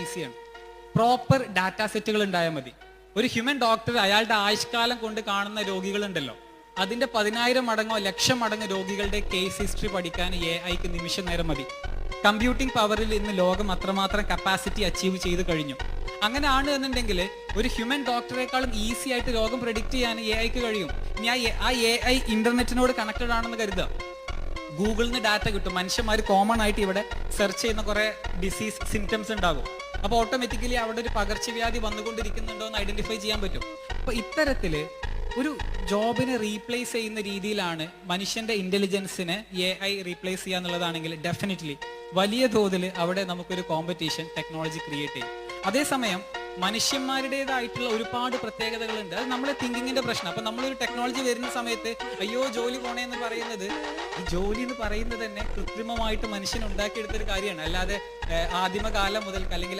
ഈസിയാണ്. Proper data സെറ്റുകൾ ഉണ്ടായാൽ മതി. ഒരു ഹ്യൂമൻ ഡോക്ടർ അയാളുടെ ആയുഷ്കാലം കൊണ്ട് കാണുന്ന രോഗികളുണ്ടല്ലോ. അതിന്റെ പതിനായിരം മടങ്ങോ ലക്ഷം മടങ്ങ് രോഗികളുടെ കേസ് ഹിസ്റ്ററി പഠിക്കാൻ എ ഐക്ക് നിമിഷ നേരം മതി. കമ്പ്യൂട്ടിംഗ് പവറിൽ ഇന്ന് ലോകം അത്രമാത്രം കപ്പാസിറ്റി അച്ചീവ് ചെയ്ത് കഴിഞ്ഞു. അങ്ങനെ ആണ് എന്നുണ്ടെങ്കിൽ ഒരു ഹ്യൂമൻ ഡോക്ടറെക്കാളും ഈസി ആയിട്ട് രോഗം പ്രഡിക്റ്റ് ചെയ്യാൻ എ ഐക്ക് കഴിയും. ഇനി ആ എ ഐ ഇന്റർനെറ്റിനോട് കണക്റ്റഡ് ആണെന്ന് കരുതുക. ഗൂഗിളിൽ നിന്ന് ഡാറ്റ കിട്ടും. മനുഷ്യന്മാർ കോമൺ ആയിട്ട് ഇവിടെ സെർച്ച് ചെയ്യുന്ന കുറെ ഡിസീസ് സിംറ്റംസ് ഉണ്ടാകും. അപ്പോൾ ഓട്ടോമാറ്റിക്കലി അവിടെ ഒരു പകർച്ചവ്യാധി വന്നുകൊണ്ടിരിക്കുന്നുണ്ടോ എന്ന് ഐഡന്റിഫൈ ചെയ്യാൻ പറ്റും. അപ്പോൾ ഇത്തരത്തിൽ ഒരു ജോബിനെ റീപ്ലേസ് ചെയ്യുന്ന രീതിയിലാണ് മനുഷ്യന്റെ ഇന്റലിജൻസിനെ എ ഐ റീപ്ലേസ് ചെയ്യുക എന്നുള്ളതാണെങ്കിൽ ഡെഫിനറ്റ്ലി വലിയ തോതിൽ അവിടെ നമുക്കൊരു കോമ്പറ്റീഷൻ ടെക്നോളജി ക്രിയേറ്റ് ചെയ്യും. അതേസമയം മനുഷ്യന്മാരുടേതായിട്ടുള്ള ഒരുപാട് പ്രത്യേകതകളുണ്ട്. അത് നമ്മളെ തിങ്കിങ്ങിന്റെ പ്രശ്നം. അപ്പൊ നമ്മളൊരു ടെക്നോളജി വരുന്ന സമയത്ത് അയ്യോ ജോലി പോണേ എന്ന് പറയുന്നത് ഈ ജോലി എന്ന് പറയുന്നത് തന്നെ കൃത്രിമമായിട്ട് മനുഷ്യൻ ഉണ്ടാക്കിയെടുത്തൊരു കാര്യമാണ്. അല്ലാതെ ആദിമകാലം മുതൽ അല്ലെങ്കിൽ